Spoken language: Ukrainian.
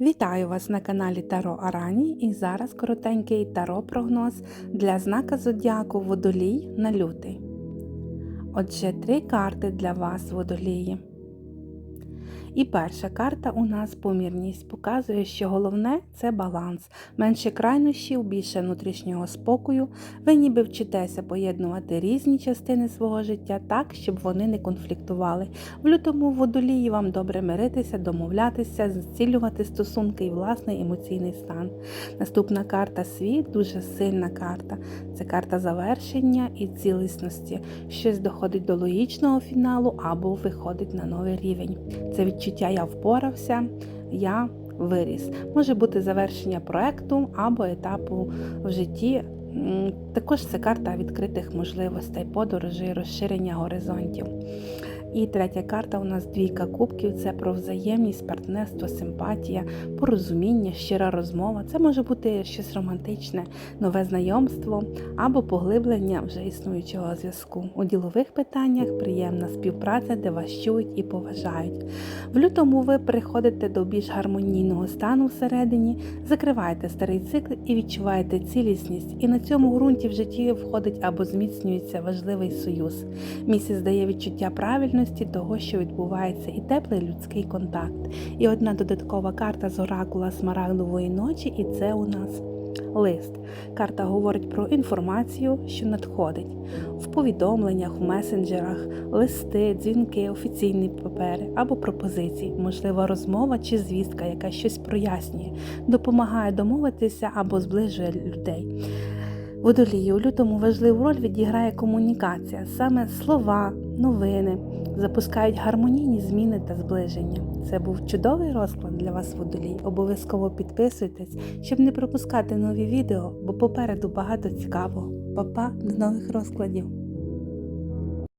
Вітаю вас на каналі Таро Арані і зараз коротенький таро прогноз для знака зодіаку Водолій на лютий. Отже, три карти для вас, водолії. І перша карта у нас помірність показує, що головне це баланс, менше крайнощів, більше внутрішнього спокою. Ви ніби вчитеся поєднувати різні частини свого життя так, щоб вони не конфліктували. В лютому водолії вам добре миритися, домовлятися, зцілювати стосунки і власний емоційний стан. Наступна карта світ дуже сильна карта. Це карта завершення і цілісності. Щось доходить до логічного фіналу або виходить на новий рівень. Це відчуття я впорався, я виріс. Може бути завершення проекту або етапу в житті. Також це карта відкритих можливостей, подорожей, розширення горизонтів. І третя карта у нас двійка кубків це про взаємність, партнерство, симпатія, порозуміння, щира розмова. Це може бути щось романтичне, нове знайомство або поглиблення вже існуючого зв'язку. У ділових питаннях приємна співпраця, де вас чують і поважають. В лютому ви приходите до більш гармонійного стану всередині, закриваєте старий цикл і відчуваєте цілісність. І на цьому ґрунті в житті входить або зміцнюється важливий союз. Місяць дає відчуття правильності того, що відбувається, і теплий людський контакт. І одна додаткова карта з оракула Смарагдової ночі, і це у нас лист. Карта говорить про інформацію, що надходить в повідомленнях, в месенджерах, листи, дзвінки, офіційні папери або пропозиції, можлива розмова чи звістка, яка щось прояснює, допомагає домовитися або зближує людей. Водолії у лютому важливу роль відіграє комунікація, саме слова, новини запускають гармонійні зміни та зближення. Це був чудовий розклад для вас, водолій. Обов'язково підписуйтесь, щоб не пропускати нові відео, бо попереду багато цікавого. Па-па, до нових розкладів!